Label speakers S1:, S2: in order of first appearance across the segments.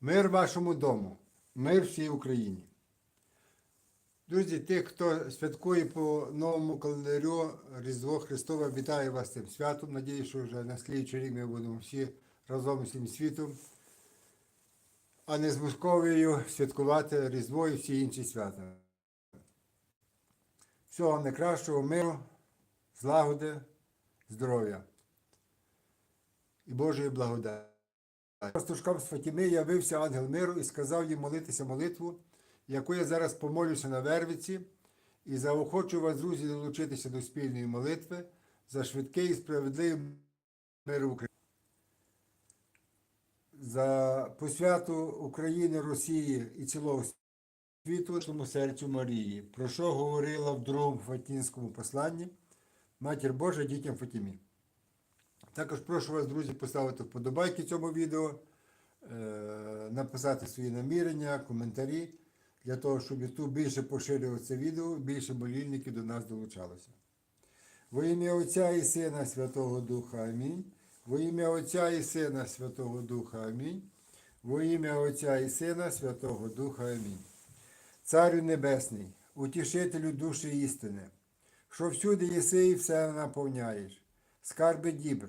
S1: Мир вашому дому, мир всій Україні. Друзі, тих, хто святкує по новому календарю Різдво Христове, вітаю вас цим святом. Надіюсь, що вже на слідчий рік ми будемо всі разом з цим світом, а не з Московією святкувати Різдво і всі інші свята. Всього найкращого, миру, злагоди, здоров'я і Божої благодаті. Пастушкам з Фатіми явився ангел миру і сказав їм молитися молитву, яку я зараз помолюся на Вервиці, і заохочу вас, друзі, долучитися до спільної молитви за швидкий і справедливий мир в Україні. За посвяту України, Росії і цілого світу серцю Марії, про що говорила в другому Фатінському посланні Матір Божа дітям Фатімі. Також прошу вас, друзі, поставити вподобайки цьому відео, е, написати свої намірення, коментарі, для того, щоб YouTube більше поширював це відео, більше молільників до нас долучалося. Во ім'я Отця і Сина Святого Духа Амінь. Во ім'я Отця і Сина Святого Духа Амінь. Во ім'я Отця і Сина Святого Духа Амінь. Царю Небесний, утішителю душі істини, що всюди єси і все наповняєш, скарби дібр,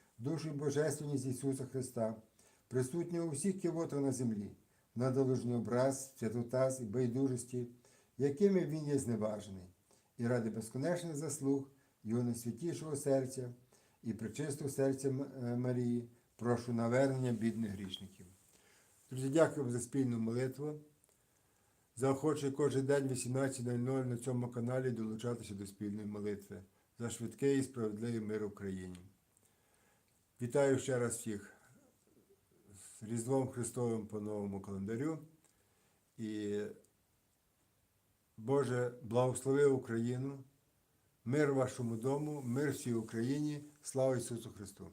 S1: душу і божественність Ісуса Христа, присутнього у всіх кивотах на землі, на доложний образ, святотаз і байдужості, якими Він є зневажений, і ради безконечних заслуг Його найсвятішого серця і причистого серця е, Марії, прошу навернення бідних грішників. Друзі, дякую за спільну молитву. Заохочую кожен день 18.00 на цьому каналі долучатися до спільної молитви за швидкий і справедливий мир в Україні. Вітаю ще раз всіх з Різдвом Христовим по новому календарю. І Боже, благослови Україну, мир вашому дому, мир всій Україні, слава Ісусу Христу!